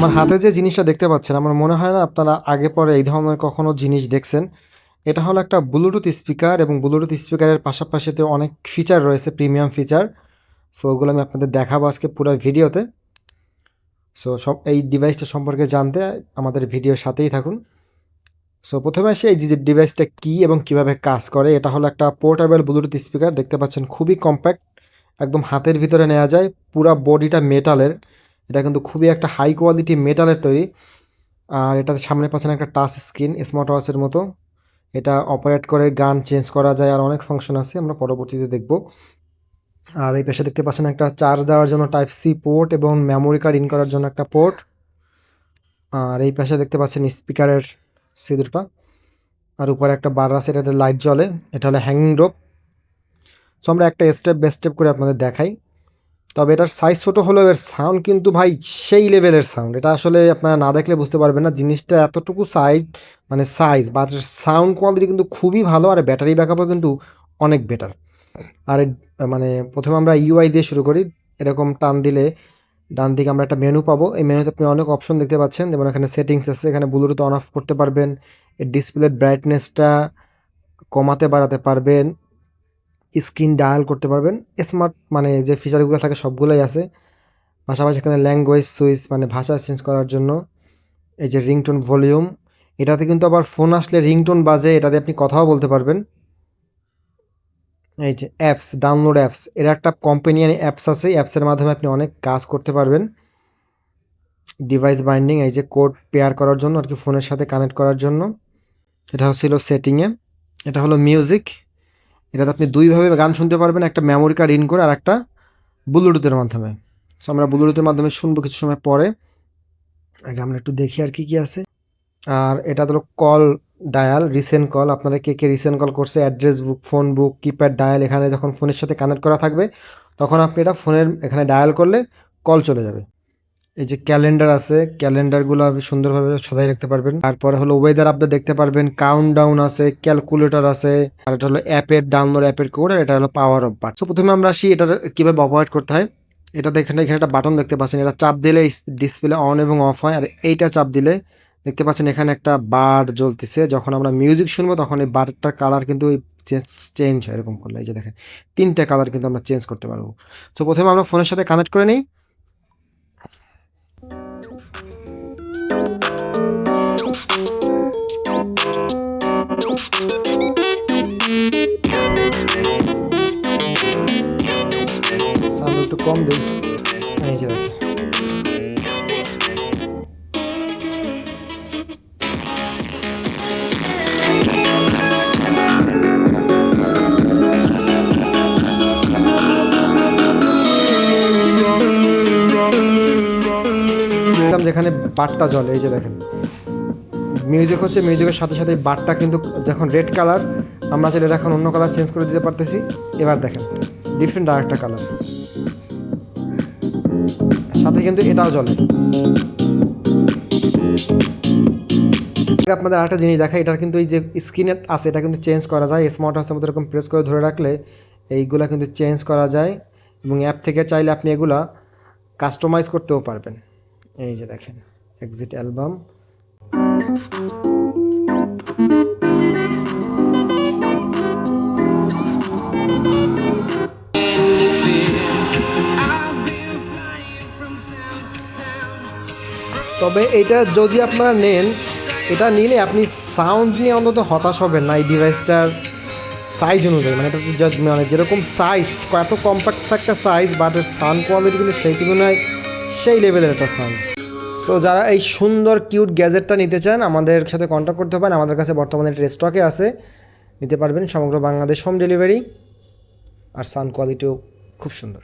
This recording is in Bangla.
আমার হাতে যে জিনিসটা দেখতে পাচ্ছেন, আমার মনে হয় না আপনারা আগে পরে এই ধরনের কখনো জিনিস দেখছেন। এটা হলো একটা ব্লুটুথ স্পিকার এবং ব্লুটুথ স্পিকারের পাশাপাশিতে অনেক ফিচার রয়েছে প্রিমিয়াম ফিচার সো ওগুলো আমি আপনাদের দেখাবো আজকে পুরো ভিডিওতে। সো সব এই ডিভাইসটা সম্পর্কে জানতে আমাদের ভিডিওর সাথেই থাকুন। সো প্রথমে আসি এই যে ডিভাইসটা কী এবং কীভাবে কাজ করে, এটা হলো একটা পোর্টেবল ব্লুটুথ স্পিকার দেখতে পাচ্ছেন খুবই কম্প্যাক্ট একদম হাতের ভিতরে নেওয়া যায়, পুরা বডিটা মেটালের এটা কিন্তু খুবই একটা হাই কোয়ালিটি মেটালের তৈরি। আর এটাতে সামনে পাচ্ছেন একটা টাচ স্ক্রিন স্মার্ট ওয়াচের মতো। এটা অপারেট করে, গান চেঞ্জ করা যায়, আর অনেক ফাংশন আছে, আমরা পরবর্তীতে দেখব। আর এই পাশে দেখতে পাচ্ছেন একটা চার্জ দেওয়ার জন্য টাইপ সি পোর্ট এবং মেমোরি কার্ড ইন করার জন্য একটা পোর্ট আর এই পাশে দেখতে পাচ্ছেন স্পিকারের সিঁদুরটা। আর উপরে একটা বার আছে, এটাতে লাইট জ্বলে, এটা হলো হ্যাঙ্গিং রোপ সো আমরা একটা স্টেপ বাই স্টেপ করে আপনাদের দেখাই। তবে এটার সাইজ ছোটো হলেও এর সাউন্ড কিন্তু ভাই সেই লেভেলের সাউন্ড এটা আসলে আপনারা না দেখলে বুঝতে পারবেন না, জিনিসটা এতটুকু সাইজ মানে সাইজ বা সাউন্ড কোয়ালিটি কিন্তু খুবই ভালো আর ব্যাটারি ব্যাকআপও কিন্তু অনেক বেটার আর মানে প্রথমে আমরা ইউআই দিয়ে শুরু করি, এরকম টান দিলে ডান দিকে আমরা একটা মেনু পাবো। এই মেনুতে আপনি অনেক অপশন দেখতে পাচ্ছেন, যেমন এখানে সেটিংস আছে, এখানে ব্লুটুথ অন অফ করতে পারবেন, এর ডিসপ্লের ব্রাইটনেসটা কমাতে বাড়াতে পারবেন। স্ক্রিন ডায়াল করতে পারবেন। স্মার্ট মানে যে ফিচারগুলো থাকে সবগুলোই আছে। পাশাপাশি এখানে ল্যাঙ্গুয়েজ সুইচ মানে ভাষা চেঞ্জ করার জন্য এই যে রিংটোন ভলিউম, এটাতে কিন্তু আবার ফোন আসলে রিংটোন বাজে, এটাতে আপনি কথাও বলতে পারবেন। এই যে অ্যাপস, ডাউনলোড অ্যাপস, এর একটা কোম্পানিয়ান অ্যাপস আছে অ্যাপসের মাধ্যমে আপনি অনেক কাজ করতে পারবেন। ডিভাইস বাইন্ডিং, এই যে কোড পেয়ার করার জন্য আর কি ফোনের সাথে কানেক্ট করার জন্য। এটা হচ্ছিল সেটিংয়ে। এটা হলো মিউজিক। এটাতে আপনি দুইভাবে গান শুনতে পারবেন, একটা মেমোরি কার্ড ইন করে আর একটা ব্লুটুথের মাধ্যমে। সো আমরা ব্লুটুথের মাধ্যমে শুনব কিছু সময় পরে। আগে আমরা একটু দেখি আর কি কি আছে। আর এটা হলো কল ডায়াল রিসেন্ট কল আপনারা কে কে রিসেন্ট কল করছে address book phone book keypad dial এখানে যখন ফোনের সাথে কানেক্ট করা থাকবে, তখন আপনি এটা ফোনের এখানে ডায়াল করলে কল চলে যাবে। এই যে ক্যালেন্ডার আছে, ক্যালেন্ডারগুলো আপনি সুন্দরভাবে সাজাই রাখতে পারবেন। তারপরে হলো ওয়েদার আপডেট দেখতে পারবেন কাউন্ট ডাউন আছে ক্যালকুলেটর আছে, আর এটা হলো অ্যাপের ডাউনলোড অ্যাপের কোড এটা হলো পাওয়ার অফ বাট সো প্রথমে আমরা আসি এটা কীভাবে অপারেট করতে হয়। এটা দেখেন এখানে একটা বাটন দেখতে পাচ্ছেন, এটা চাপ দিলে ডিসপ্লে অন এবং অফ হয়, আর এইটা চাপ দিলে দেখতে পাচ্ছেন এখানে একটা বার জ্বলতেছে। যখন আমরা মিউজিক শুনব, তখন এই বারটার কালার কিন্তু চেঞ্জ হয় এরকম করলে। এই যে দেখেন, তিনটে কালার কিন্তু আমরা চেঞ্জ করতে পারব। তো প্রথমে আমরা ফোনের সাথে কানেক্ট করে নিই। যেখানে বারটা জ্বলে, এই যে দেখেন। মিউজিক হচ্ছে মিউজিকের সাথে সাথে বারটা কিন্তু যখন রেড কালার আমরা চাইলে এখন অন্য কালার চেঞ্জ করে দিতে পারতেছি। এবার দেখেন ডিফারেন্ট আর একটা কালার সাথে কিন্তু এটাও জ্বলে। আপনাদের আরেকটা জিনিস দেখা এটার কিন্তু এই যে স্ক্রিনে আছে, এটা কিন্তু চেঞ্জ করা যায়। স্মার্ট হাউসের মধ্যে এরকম প্রেস করে ধরে রাখলে এইগুলা কিন্তু চেঞ্জ করা যায় এবং অ্যাপ থেকে চাইলে আপনি এগুলা কাস্টমাইজ করতেও পারবেন। এই যে দেখেন এক্সিট অ্যালবাম তবে এটা যদি আপনারা নেন, এটা নিলে আপনি সাউন্ড নিয়ে অন্তত হতাশ হবেন না এই ডিভাইসটার সাইজ অনুযায়ী। মানে এটা মানে যেরকম সাইজ এত কম্প্যাক্ট একটা সাইজ বাট এর সাউন্ড কোয়ালিটি কিন্তু সেই তুলনায় সেই লেভেলের একটা সাউন্ড সো যারা এই সুন্দর কিউট গ্যাজেটটা নিতে চান, আমাদের সাথে কন্ট্যাক্ট করতে পারেন। আমাদের কাছে বর্তমানে এটা স্টকে আছে। নিতে পারবেন সমগ্র বাংলাদেশ হোম ডেলিভারি আর সাউন্ড কোয়ালিটিও খুব সুন্দর।